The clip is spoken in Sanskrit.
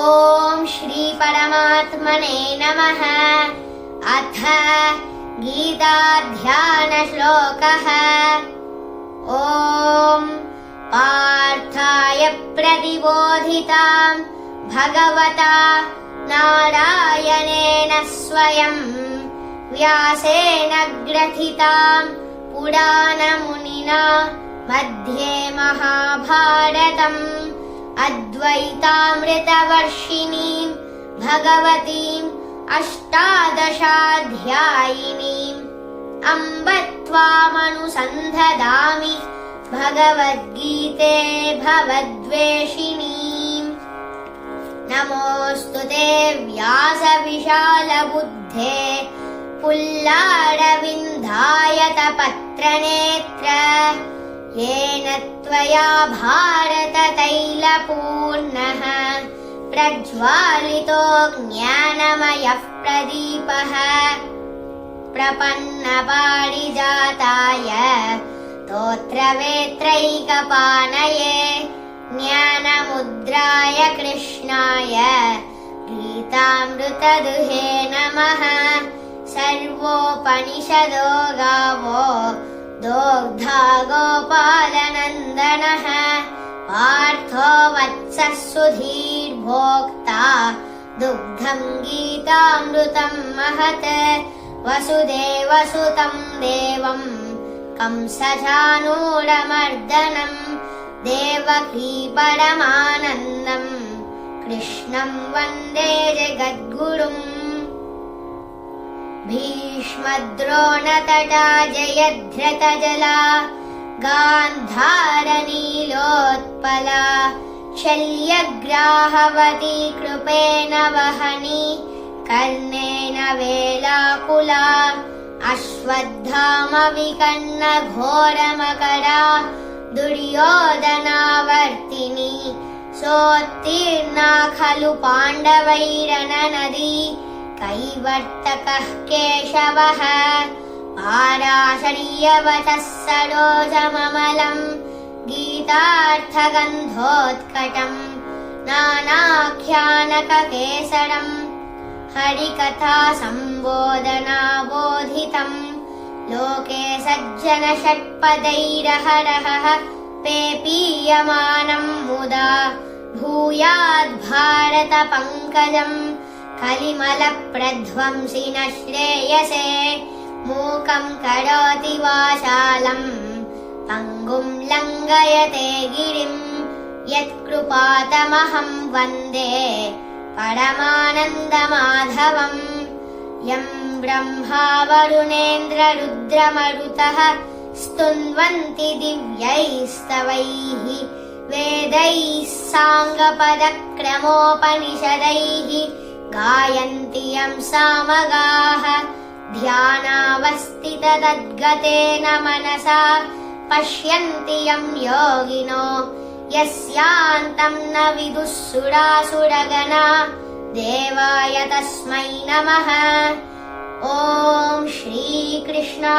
ॐ श्रीपरमात्मने नमः। अथ गीताध्यानश्लोकः। ॐ पार्थाय प्रतिबोधिताम् भगवता नारायणेन स्वयम् व्यासेन ग्रथिताम् पुराणमुनिना मध्ये महाभारतम् अद्वैतामृतवर्षिणीम् भगवतीम् अष्टादशाध्यायिनीम् अम्ब त्वामनुसन्धदामि भगवद्गीते भवद्वेषिणीम् नमोऽस्तु ते व्यासविशालबुद्धे पुल्लारविन्धायतपत्रनेत्र येन त्वया भारततैलपूर्णः। प्रज्वालितो ज्ञानमयः प्रदीपः। प्रपन्नपारिजाताय तोत्रवेत्रैकपानये ज्ञानमुद्राय कृष्णाय गीतामृतदुहे नमः। सर्वोपनिषदो गावो दोग्धा सुधीर्भोक्ता दुग्धम् गीतामृतम् महत् वसुदेवसुतम् देवम् कंसचानूरमर्दनम् देवकी परमानन्दम् कृष्णम् वन्दे जगद्गुरुम् भीष्मद्रोणतटा जयध्रतजला गान्धारनीलोत्पला शल्यग्राहवती कृपेण वहनी कर्णेन वेलाकुला अश्वत्थामविकर्णघोरमकरा दुर्योधनावर्तिनी सोत्तीर्णा खलु पाण्डवैरननदी कैवर्तकः केशवः पाराशर्यवचः सरोजममलम् गीतार्थगन्धोत्कटम् नानाख्यानककेसरम् हरिकथा सम्बोधनाबोधितम् लोके सज्जन षट्पदैरहरहः पेपीयमानम् मुदा भूयाद्भारतपङ्कजम् कलिमलप्रध्वंसि न श्रेयसे मूकम् करोति वाचालम् पङ्गुम् लङ्घयते गिरिम् यत्कृपातमहम् वन्दे परमानन्दमाधवम् यम् ब्रह्मा वरुणेन्द्ररुद्रमरुतः स्तुन्वन्ति दिव्यैस्तवैः वेदैः साङ्गपदक्रमोपनिषदैः गायन्ति यम् सामगाः ध्यानावस्थिततद्गतेन मनसा पश्यन्ति यम् योगिनो यस्यान्तम् न विदुः सुरासुरगणा देवाय तस्मै नमः। ॐ श्रीकृष्णार्पणमस्तु